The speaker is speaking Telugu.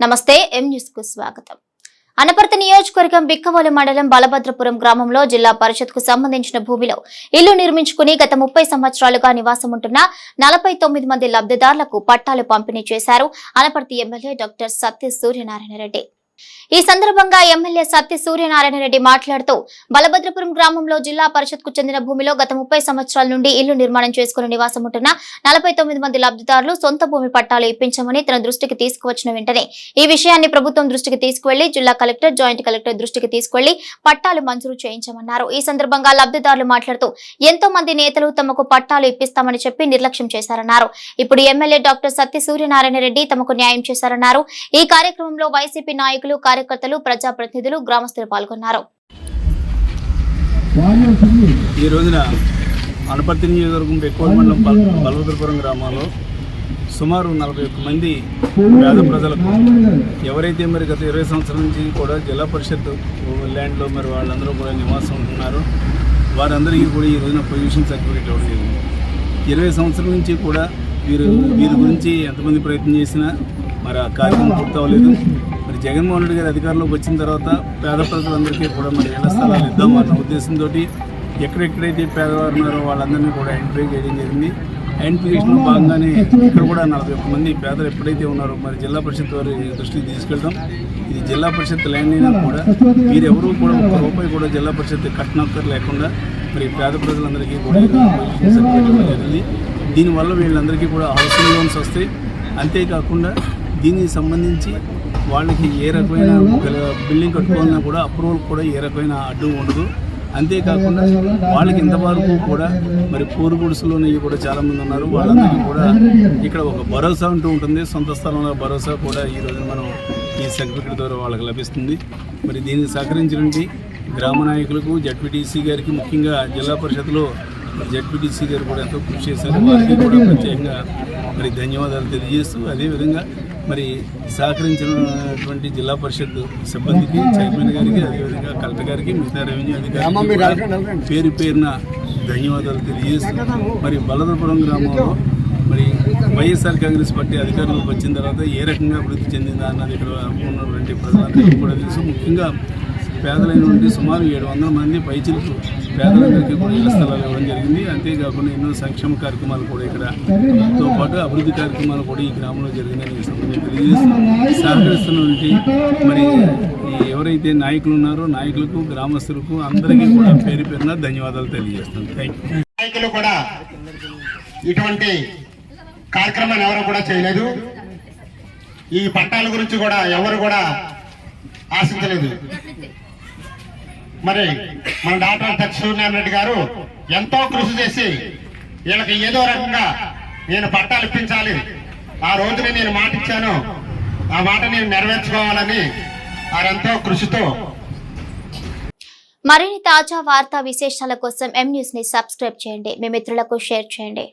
నమస్తే ఎం న్యూస్కు స్వాగతం. అనపర్తి నియోజకవర్గం బిక్కవోలు మండలం బలభద్రపురం గ్రామంలో జిల్లా పరిషత్కు సంబంధించిన భూమిలో ఇల్లు నిర్మించుకుని గత ముప్పై సంవత్సరాలుగా నివాసం ఉంటున్న నలభై తొమ్మిది మంది లబ్ధిదారులకు పట్టాలు పంపిణీ చేశారు అనపర్తి ఎమ్మెల్యే డాక్టర్ సత్య సూర్యనారాయణ రెడ్డి. ఈ సందర్భంగా ఎమ్మెల్యే సత్య సూర్యనారాయణ రెడ్డి మాట్లాడుతూ బలభద్రపురం గ్రామంలో జిల్లా పరిషత్కు చెందిన భూమిలో గత ముప్పై సంవత్సరాల నుండి ఇల్లు నిర్మాణం చేసుకుని నివాసం ఉంటున్న నలభై తొమ్మిది మంది లబ్ధిదారులు సొంత భూమి పట్టాలు ఇప్పించమని తన దృష్టికి తీసుకువచ్చిన వెంటనే ఈ విషయాన్ని ప్రభుత్వం దృష్టికి తీసుకువెళ్ళి జిల్లా కలెక్టర్ జాయింట్ కలెక్టర్ దృష్టికి తీసుకువెళ్ళి పట్టాలు మంజూరు చేయించమన్నారు. ఈ సందర్భంగా లబ్ధిదారులు మాట్లాడుతూ ఎంతో మంది నేతలు తమకు పట్టాలు ఇప్పిస్తామని చెప్పి నిర్లక్ష్యం చేశారన్నారు. ఇప్పుడు ఎమ్మెల్యే డాక్టర్ సత్య సూర్యనారాయణ రెడ్డి తమకు న్యాయం చేశారన్నారు. ఈ కార్యక్రమంలో వైసీపీ నాయకులు కార్యకర్తలు ప్రజాప్రతినిధులు గ్రామస్తులు పాల్గొన్నారు. ఈ రోజున అనపర్తి నియోజకవర్గం ఎక్కువ మండలం బల్ బలవద్రపురం గ్రామంలో సుమారు నలభై ఒక్క మంది పేద ప్రజలకు ఎవరైతే మరి గత ఇరవై సంవత్సరాల నుంచి కూడా జిల్లా పరిషత్ ల్యాండ్లో మరి వాళ్ళందరూ కూడా నివాసం ఉంటున్నారు వారందరికీ కూడా ఈ రోజున పొజిషన్ సర్టిఫికేట్ ఇవ్వడం జరిగింది. ఇరవై సంవత్సరాల నుంచి కూడా వీరు వీరి గురించి ఎంతమంది ప్రయత్నం చేసినా మరి ఆ కార్యక్రమం పూర్తవలేదు. మరి జగన్మోహన్ రెడ్డి గారి అధికారంలోకి వచ్చిన తర్వాత పేద ప్రజలందరికీ కూడా మరి ఇళ్ళ స్థలాలు ఇద్దాం అన్న ఉద్దేశంతో ఎక్కడెక్కడైతే పేదవారు ఉన్నారో వాళ్ళందరినీ కూడా ఐడెంటిఫై చేయడం జరిగింది. ఐడెంటిఫికేషన్లో భాగంగానే ఇక్కడ కూడా నలభై ఒక్క మంది పేదలు ఎప్పుడైతే ఉన్నారో మరి జిల్లా పరిషత్ వారి దృష్టికి తీసుకెళ్తాం. ఇది జిల్లా పరిషత్ ల్యాండ్ అయినా కూడా మీరెవరూ కూడా ఒక్క రూపాయి కూడా జిల్లా పరిషత్ కట్టినక్కర్ లేకుండా మరి పేద ప్రజలందరికీ కూడా సర్టిఫికేట్ జరిగింది. దీనివల్ల వీళ్ళందరికీ కూడా హౌసింగ్ లోన్స్ వస్తాయి. అంతేకాకుండా దీనికి సంబంధించి వాళ్ళకి ఏ రకమైన బిల్డింగ్ కట్టుకోవాలన్నా కూడా అప్రూవల్ కూడా ఏ రకమైన అడ్డు ఉండదు. అంతేకాకుండా వాళ్ళకి ఇంతవరకు కూడా మరి పూరు గుడిసెలోనే కూడా చాలామంది ఉన్నారు. వాళ్ళందరికీ కూడా ఇక్కడ ఒక భరోసా అంటూ ఉంటుంది. సొంత స్థలంలో భరోసా కూడా ఈ రోజు మనం ఈ సర్టిఫికెట్ ద్వారా వాళ్ళకి లభిస్తుంది. మరి దీనికి సహకరించినటువంటి గ్రామ నాయకులకు జడ్పీటీసీ గారికి ముఖ్యంగా జిల్లా పరిషత్లో జడ్పీటీసీ గారు కూడా ఎంతో కృషి చేశారు. వారికి కూడా ప్రత్యేకంగా మరి ధన్యవాదాలు తెలియజేస్తూ అదేవిధంగా మరి సహకరించినటువంటి జిల్లా పరిషత్ సిబ్బందికి చైర్మన్ గారికి అదేవిధంగా కలెక్టర్ గారికి మిగతా రెవెన్యూ అధికారులకు కూడా పేరు పేరున ధన్యవాదాలు తెలియజేస్తూ మరి బలదపురం గ్రామంలో మరి వైఎస్ఆర్ కాంగ్రెస్ పార్టీ అధికారంలోకి వచ్చిన తర్వాత ఏ రకంగా అభివృద్ధి చెందిందా అన్నది ఇక్కడ ఉన్నటువంటి ప్రజలందరికీ కూడా తెలుసు. ముఖ్యంగా పేదలైనటువంటి సుమారు ఏడు వందల మంది పైచిలకు పేదలందరికీ కూడా ఇళ్ళ స్థలాలు ఇవ్వడం జరిగింది. అంతేకాకుండా ఎన్నో సంక్షేమ కార్యక్రమాలు కూడా ఇక్కడ తో పాటు అభివృద్ధి కార్యక్రమాలు కూడా ఈ గ్రామంలో జరిగిందని ఈ తెలియజేస్తూ సహకరిస్తున్నటువంటి మరి ఈ ఎవరైతే నాయకులు ఉన్నారో నాయకులకు గ్రామస్తులకు అందరికీ కూడా పేరు పేరున ధన్యవాదాలు తెలియజేస్తాను. నాయకులు కూడా ఇటువంటి కార్యక్రమాన్ని ఎవరు కూడా చేయలేదు. ఈ పట్టాల గురించి కూడా ఎవరు కూడా ఆశించలేదు. మరి మన డాక్టర్ సత్యసూర్యనారాయణ రెడ్డి గారు ఎంతో కృషి చేసి వీళ్ళకి ఏదో రకంగా నేను పట్టాలు ఇప్పించాలి. ఆ రోజునే నేను మాట ఇచ్చాను. ఆ మాట నేను నెరవేర్చుకోవాలని వారెంతో కృషితో. మరిన్ని తాజా వార్తా విశేషాల కోసం ఎం న్యూస్ని సబ్స్క్రైబ్ చేయండి. మీ మిత్రులకు షేర్ చేయండి.